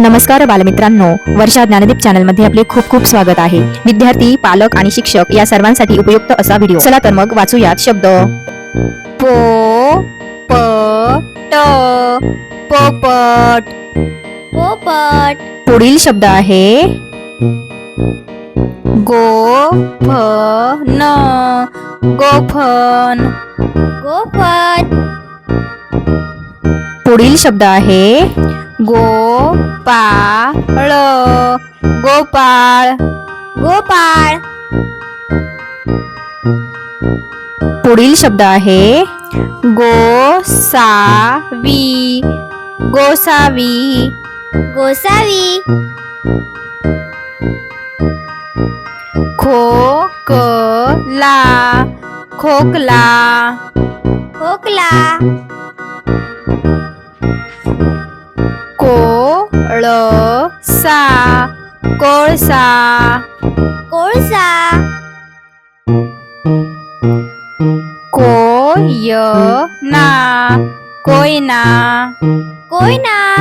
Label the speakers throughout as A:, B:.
A: नमस्कार बालमित्रांनो वर्षा ज्ञानदीप चॅनलमध्ये आपले खूप खूप स्वागत आहे. विद्यार्थी पालक आणि शिक्षक या सर्वांसाठी उपयुक्त असा व्हिडिओ. चला तर मग वाचूयात शब्द. पो प ट पोपट.
B: पोपट.
A: पुढील शब्द आहे. गो फ न गोफन.
B: गोफन.
A: पुढील शब्द आहे. गोपाळ गोपाळ
B: गोपाळ
A: पुढील शब्द आहे गोसावी। गोसावी।
B: गोसावी।
A: खोकला। खोकला।
B: खोकला।
A: sa Corsa
B: Corsa
A: Cố yo
B: na.
A: Cối na.
B: Cối na.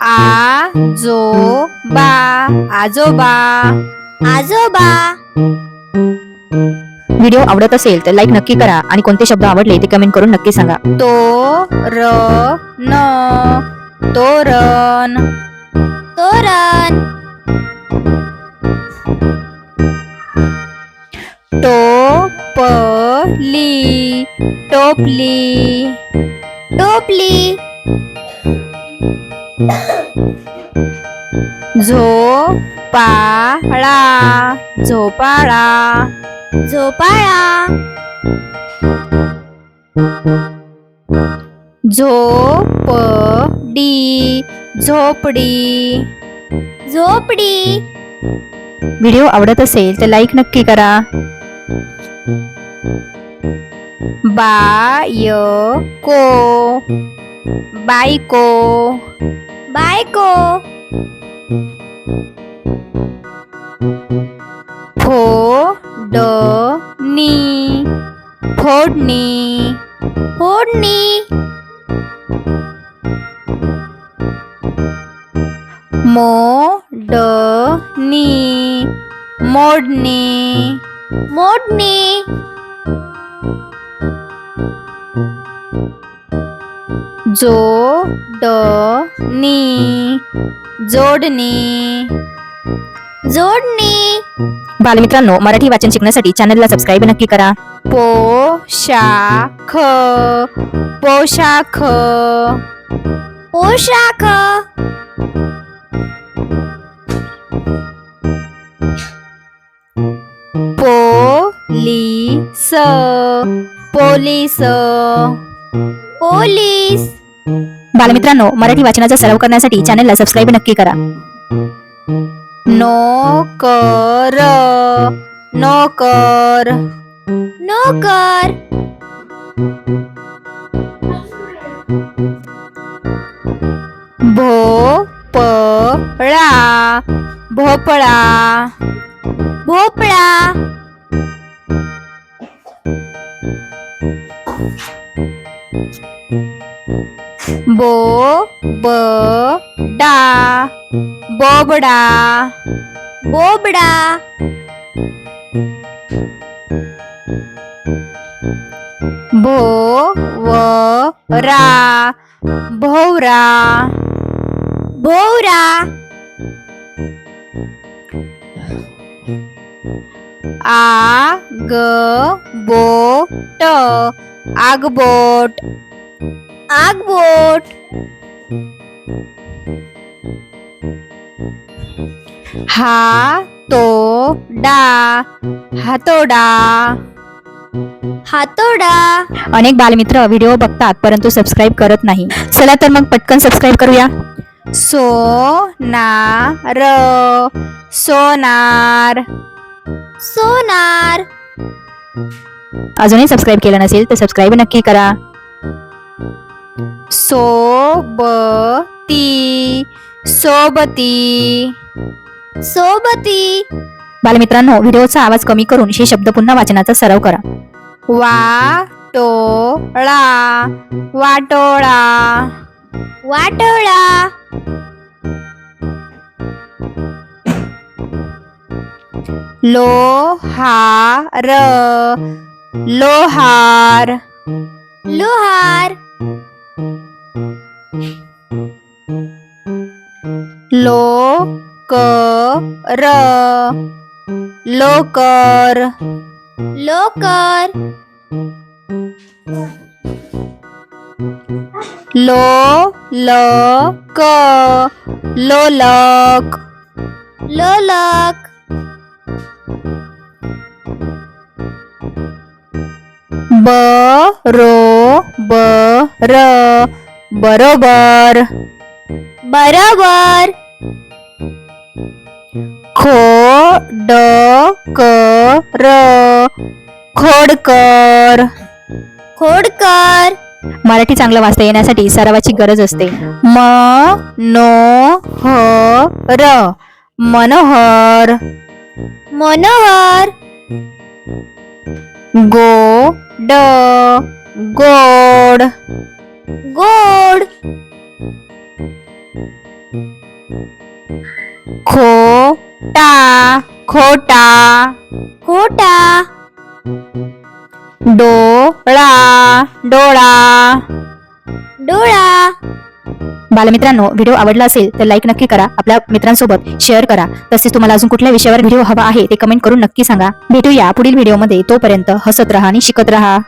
B: Á dô ba. A dô ba. A dô ba.
A: Video आवडत असेल तर लाईक नक्की करा. आणि कोणते शब्द आवडले ते कमेंट करून नक्की सांगा. तो र न तोरण
B: तोरण
A: टोपली. टोपली.
B: टोपली.
A: झोपाळा. झोपाळा.
B: झोपाळा.
A: झोपडी झोपडी.
B: झोपडी.
A: व्हिडिओ आवडत असेल तर लाईक नक्की करा. बायको. बायको.
B: बायको.
A: फोडणी. फोडणी.
B: फोडणी.
A: मोडणी. मोडणी.
B: मोडणी.
A: जोडणी. जोडणी.
B: जोडणी.
A: बालमित्रांनो मराठी वाचन शिकण्यासाठी चॅनलला सबस्क्राईब नक्की करा. पोशाख. पोशाख.
B: पोशाख.
A: पोलीस. पोलीस.
B: पोलीस.
A: बालमित्रांनो मराठी वाचनाचा सराव करण्यासाठी चॅनलला सबस्क्राईब नक्की करा. नोकर नोकर
B: नोकर.
A: भोपळा भोपळा.
B: भोपळा.
A: बोबडा बोबडा.
B: भो
A: व रा भोवरा
B: भोवरा.
A: आ ग बो ट आगबोट. आगबोट.
B: आगबोट
A: हातोडा. हातोडा.
B: हातोडा.
A: अनेक बालमित्र व्हिडिओ बघतात परंतु सबस्क्राईब करत नाही. चला तर मग पटकन सबस्क्राईब करूया. सोनार. सोनार.
B: सोनार.
A: अजूनही सबस्क्राईब केलं नसेल तर सबस्क्राईब नक्की करा. सोबती. सोबती.
B: सोबती.
A: बालमित्रांनो व्हिडिओचा आवाज कमी करून हे शब्द पुन्हा वाचनाचा सराव करा. वाटोळा. वाटोळा.
B: वाटोळा.
A: लोहार. लोहार.
B: लोहार.
A: लोकर लोकर।
B: लोकर।
A: लोलक। लोलक।
B: लोलक
A: बरोबर बरोबर।
B: बरोबर।
A: खोडकर. खोडकर.
B: खोडकर
A: मराठी चांगलं वाचता येण्यासाठी सरावाची गरज असते. मनोहर. मनोहर.
B: मनोहर.
A: गोड. गोड.
B: गोड.
A: खोटा खोटा
B: खोटा.
A: डोळा डोळा.
B: डोळा.
A: बालमित्रांनो व्हिडिओ आवडला असेल तर लाईक नक्की करा. आपल्या मित्रांसोबत शेअर करा. तसेच तुम्हाला अजून कुठल्या विषयावर व्हिडिओ हवा आहे ते कमेंट करून नक्की सांगा. भेटूया पुढील व्हिडिओमध्ये. तोपर्यंत हसत राहा आणि शिकत राहा.